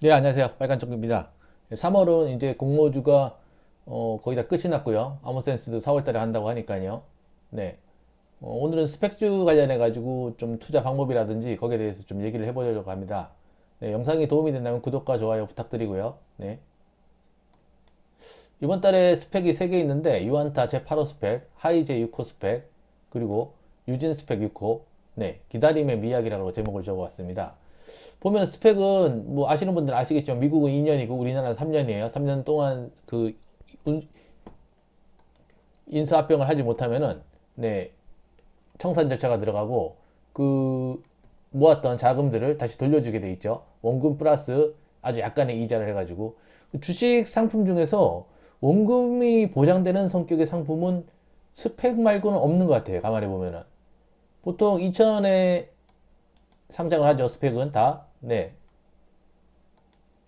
네, 안녕하세요. 빨간쪽입니다. 3월은 이제 공모주가 어, 거의 다 끝이 났고요. 아모센스도 4월 달에 한다고 하니까요. 네. 어, 오늘은 스펙주 관련해 가지고 좀 투자 방법이라든지 거기에 대해서 좀 얘기를 해보려고 합니다. 네, 영상이 도움이 된다면 구독과 좋아요 부탁드리고요. 네. 이번 달에 스펙이 3개 있는데 유안타 제8호 스펙, 하이 제 6호 스펙, 그리고 유진 스펙 6호, 네, 기다림의 미학이라고 제목을 적어왔습니다. 보면 스펙은 뭐 아시는 분들 아시겠죠. 미국은 2년이고 우리나라는 3년이에요. 3년 동안 그 인수합병을 하지 못하면은 네 청산 절차가 들어가고 그 모았던 자금들을 다시 돌려주게 돼 있죠. 원금 플러스 아주 약간의 이자를 해가지고 주식 상품 중에서 원금이 보장되는 성격의 상품은 스펙 말고는 없는 것 같아요. 가만히 보면은 보통 2천원에 상장을 하죠. 스펙은 다. 네.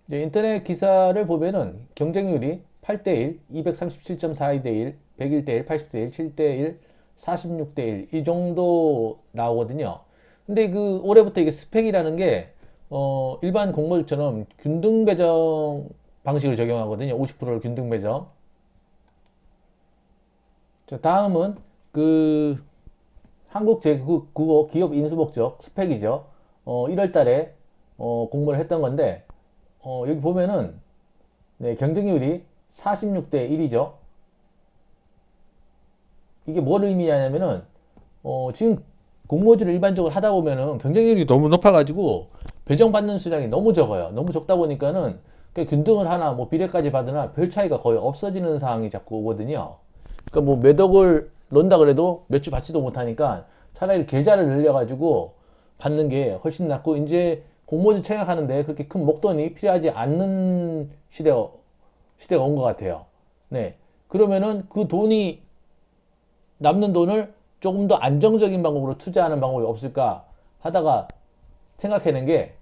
인터넷 기사를 보면은 경쟁률이 8대1, 237.42대1, 101대1, 80대1, 7대1, 46대1 이 정도 나오거든요. 근데 그 올해부터 이게 스펙이라는 게 어, 일반 공모주처럼 균등 배정 방식을 적용하거든요. 50%를 균등 배정. 자, 다음은 그 한국 제국어 기업 인수 목적 스펙이죠. 어, 1월 달에 어, 공모를 했던 건데 어, 여기 보면은 네, 경쟁률이 46대 1이죠. 이게 뭘 의미하냐면은 어, 지금 공모주를 일반적으로 하다 보면은 경쟁률이 너무 높아가지고 배정받는 수량이 너무 적어요. 너무 적다 보니까는 균등을 하나 뭐 비례까지 받으나 별 차이가 거의 없어지는 상황이 자꾸 오거든요. 그러니까 뭐몇 억을 넣는다 그래도 몇 주 받지도 못하니까 차라리 계좌를 늘려가지고 받는 게 훨씬 낫고 이제 공모주 청약하는데 그렇게 큰 목돈이 필요하지 않는 시대가 시대가 온 것 같아요. 네. 그러면은 그 돈이 남는 돈을 조금 더 안정적인 방법으로 투자하는 방법이 없을까 하다가 생각해낸 게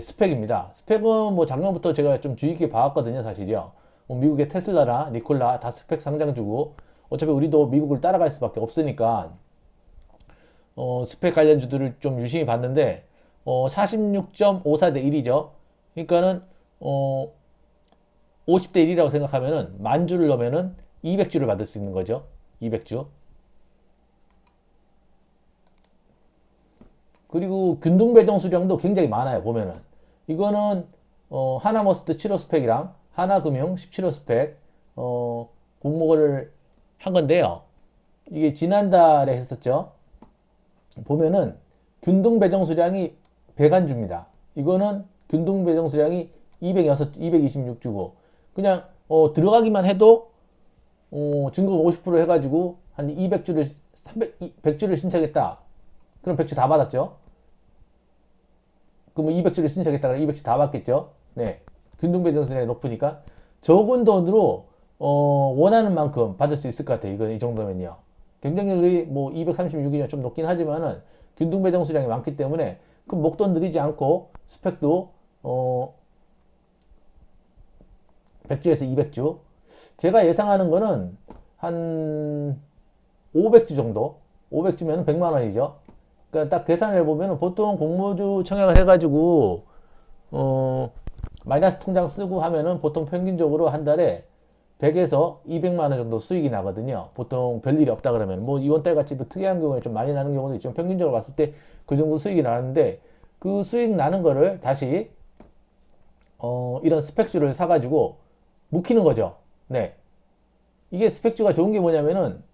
스펙입니다. 스펙은 뭐 작년부터 제가 좀 주의 깊게 봐왔거든요, 사실이요. 뭐 미국의 테슬라나 니콜라 다 스펙 상장주고 어차피 우리도 미국을 따라갈 수밖에 없으니까 어, 스펙 관련주들을 좀 유심히 봤는데 어, 46.54 대 1이죠. 그러니까는 어, 50대 1이라고 생각하면은 만 주를 넣으면은 200주를 받을 수 있는 거죠. 200주. 그리고 균등 배정 수량도 굉장히 많아요. 보면은 이거는 어, 하나머스트 7호 스펙이랑 하나금융 17호 스펙 어, 공모를 한 건데요. 이게 지난달에 했었죠. 보면은 균등 배정 수량이 100안주입니다. 이거는 균등 배정 수량이 206, 226주고 그냥 어, 들어가기만 해도 어, 증금 50% 해가지고 한 200주를 300, 100주를 신청했다. 그럼 100주 다 받았죠. 그럼 200주를 신청했다. 그럼 200주 다 받겠죠. 네. 균등 배정 수량이 높으니까 적은 돈으로 어, 원하는 만큼 받을 수 있을 것 같아요. 이건 이 정도면요. 경쟁률이 뭐 236이면 좀 높긴 하지만은 균등 배정 수량이 많기 때문에 그 목돈 들이지 않고 스펙도 어 100주에서 200주. 제가 예상하는 거는 한 500주 정도. 500주면 100만 원이죠. 그러니까 딱 계산을 해보면 보통 공모주 청약을 해가지고 어 마이너스 통장 쓰고 하면은 보통 평균적으로 한 달에 100에서 200만 원 정도 수익이 나거든요. 보통 별일이 없다 그러면 뭐 이번 달 같이 뭐 특이한 경우에 좀 많이 나는 경우도 있지만 평균적으로 봤을 때 그 정도 수익이 나는데 그 수익 나는 거를 다시 어 이런 스펙주를 사 가지고 묵히는 거죠. 네. 이게 스펙주가 좋은 게 뭐냐면은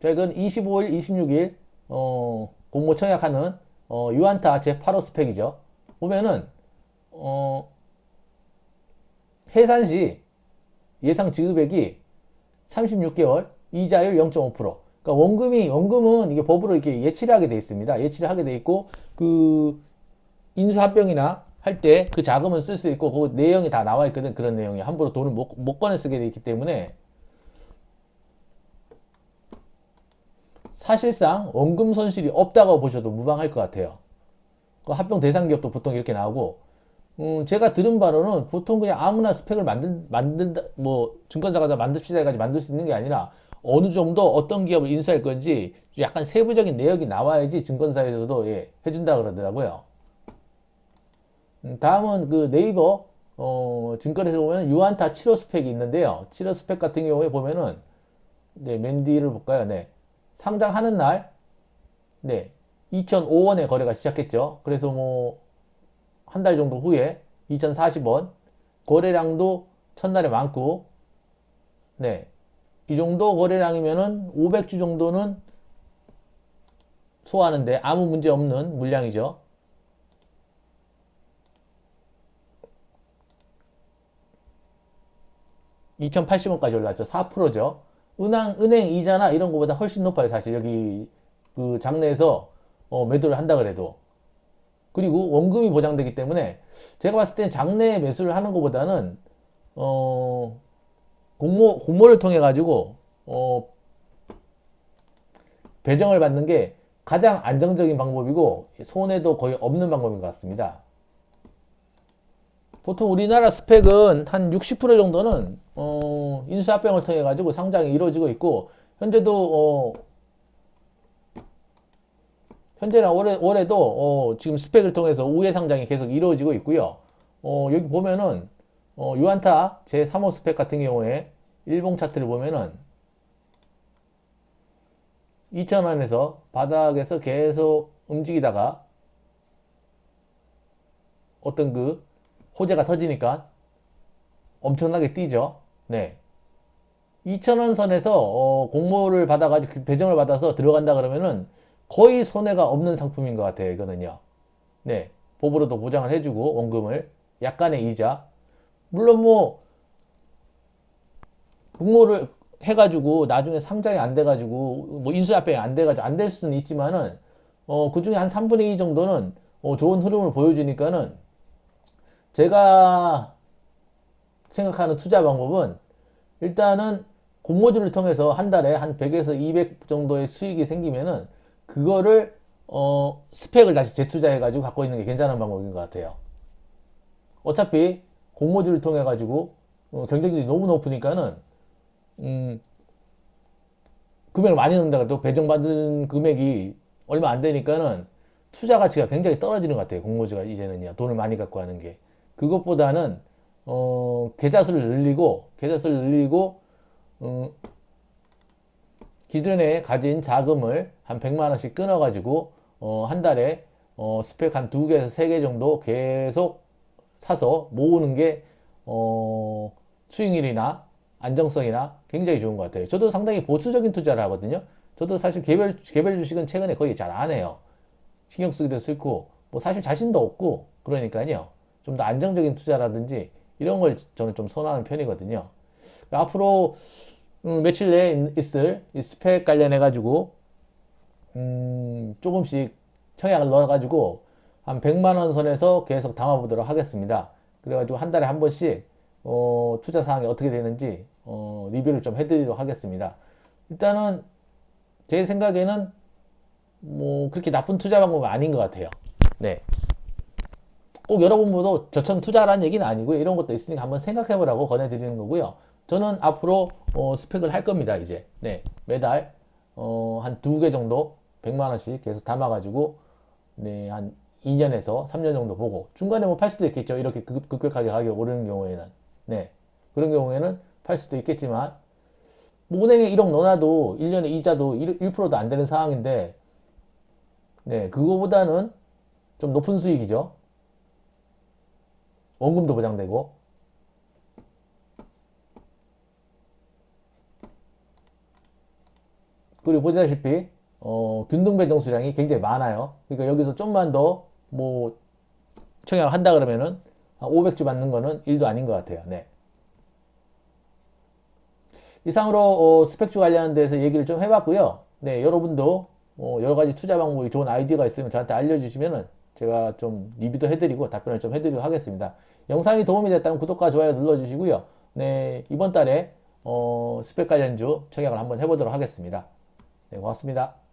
최근 25일, 26일 어 공모 청약하는 어 유안타 제 8호 스펙이죠. 보면은 어 해산 시 예상 지급액이 36개월, 이자율 0.5%. 그러니까 원금이 원금은 이게 법으로 이렇게 예치를 하게 돼 있습니다. 예치를 하게 돼 있고 그 인수합병이나 할 때 그 자금은 쓸 수 있고 그 내용이 다 나와 있거든 그런 내용이 함부로 돈을 못, 못 꺼내 쓰게 돼 있기 때문에 사실상 원금 손실이 없다고 보셔도 무방할 것 같아요. 그 합병 대상 기업도 보통 이렇게 나오고 음, 제가 들은 바로는 보통 그냥 아무나 스펙을 만들, 만든다, 뭐, 증권사가 다 만듭시다 해가지고 만들 수 있는 게 아니라 어느 정도 어떤 기업을 인수할 건지 약간 세부적인 내역이 나와야지 증권사에서도 예, 해준다 그러더라고요. 음, 다음은 그 네이버 어, 증권에서 보면 유한타 7호 스펙이 있는데요. 7호 스펙 같은 경우에 보면은 네, 맨 뒤를 볼까요? 네. 상장하는 날 네. 2005원에 거래가 시작했죠. 그래서 뭐 한 달 정도 후에 2040원 거래량도 첫날에 많고 네. 이 정도 거래량이면은 500주 정도는 소화하는데 아무 문제 없는 물량이죠. (2080원까지) 올랐죠 (4%죠) 은행 은행 이자나 이런 거보다 훨씬 높아요 사실 여기 그 장내에서 어, 매도를 한다 그래도 그리고 원금이 보장되기 때문에 제가 봤을 땐 장내 매수를 하는 것보다는 어 공모 공모를 통해 가지고 어 배정을 받는 게 가장 안정적인 방법이고 손해도 거의 없는 방법인 것 같습니다. 보통 우리나라 스펙은 한 60% 정도는 어, 인수합병을 통해 가지고 상장이 이루어지고 있고 현재도 어, 현재나 올해, 올해도 어, 지금 스펙을 통해서 우회 상장이 계속 이루어지고 있고요. 어, 여기 보면은 어, 유한타 제3호 스펙 같은 경우에 일봉 차트를 보면은 2,000원에서 바닥에서 계속 움직이다가 어떤 그 호재가 터지니까 엄청나게 뛰죠. 네. 2,000원 선에서 어, 공모를 받아가지고 배정을 받아서 들어간다 그러면은 거의 손해가 없는 상품인 것 같아요. 이거는요. 네. 법으로도 보장을 해주고 원금을 약간의 이자. 물론 뭐 공모를 해가지고 나중에 상장이 안 돼가지고 뭐 인수합병이 안 돼가지고 안 될 수는 있지만은 어, 그 중에 한 3분의 2 정도는 어, 좋은 흐름을 보여주니까는 제가 생각하는 투자 방법은 일단은 공모주를 통해서 한 달에 한 100에서 200 정도의 수익이 생기면은 그거를 어, 스펙을 다시 재투자해 가지고 갖고 있는 게 괜찮은 방법인 것 같아요. 어차피 공모주를 통해 가지고 어, 경쟁률이 너무 높으니까는 음, 금액을 많이 넣는다 그래도 배정받은 금액이 얼마 안 되니까는 투자 가치가 굉장히 떨어지는 것 같아요. 공모주가 이제는요. 돈을 많이 갖고 하는 게. 그것보다는 어, 계좌 수를 늘리고 계좌 수를 늘리고 어, 기존에 가진 자금을 한 100만 원씩 끊어 가지고 어, 한 달에 어, 스펙 한 두 개에서 세 개 정도 계속 사서 모으는 게 어, 수익률이나 안정성이나 굉장히 좋은 것 같아요. 저도 상당히 보수적인 투자를 하거든요. 저도 사실 개별 개별 주식은 최근에 거의 잘 안 해요. 신경 쓰기도 싫고 뭐 사실 자신도 없고 그러니까요. 좀 더 안정적인 투자라든지 이런 걸 저는 좀 선호하는 편이거든요. 앞으로 음, 며칠 내에 있을 이 스펙 관련해 가지고 음, 조금씩 청약을 넣어 가지고 한 100만 원 선에서 계속 담아 보도록 하겠습니다. 그래 가지고 한 달에 한 번씩 어, 투자 사항이 어떻게 되는지 어, 리뷰를 좀 해드리도록 하겠습니다. 일단은 제 생각에는 뭐 그렇게 나쁜 투자 방법은 아닌 것 같아요. 네. 꼭 여러분들도 저처럼 투자라는 얘기는 아니고요. 이런 것도 있으니까 한번 생각해 보라고 권해드리는 거고요. 저는 앞으로 어, 스펙을 할 겁니다. 이제 네 매달 어, 한 두 개 정도 100만 원씩 계속 담아가지고 네 한 2년에서 3년 정도 보고 중간에 뭐 팔 수도 있겠죠. 이렇게 급, 급격하게 가격 오르는 경우에는 네 그런 경우에는 팔 수도 있겠지만 뭐 은행에 1억 넣어놔도 1년에 이자도 1, 1%도 안 되는 상황인데 네 그거보다는 좀 높은 수익이죠. 원금도 보장되고 그리고 보다시피 어, 균등 배정 수량이 굉장히 많아요. 그러니까 여기서 좀만 더 뭐 청약을 한다 그러면은 500주 받는 거는 일도 아닌 것 같아요. 네. 이상으로 어, 스펙주 관련한 데서 얘기를 좀 해봤고요. 네, 여러분도 어, 여러 가지 투자 방법이 좋은 아이디어가 있으면 저한테 알려주시면은 제가 좀 리뷰도 해드리고 답변을 좀 해드리도록 하겠습니다. 영상이 도움이 됐다면 구독과 좋아요 눌러주시고요. 네, 이번 달에 어, 스펙 관련주 청약을 한번 해보도록 하겠습니다. 네, 고맙습니다.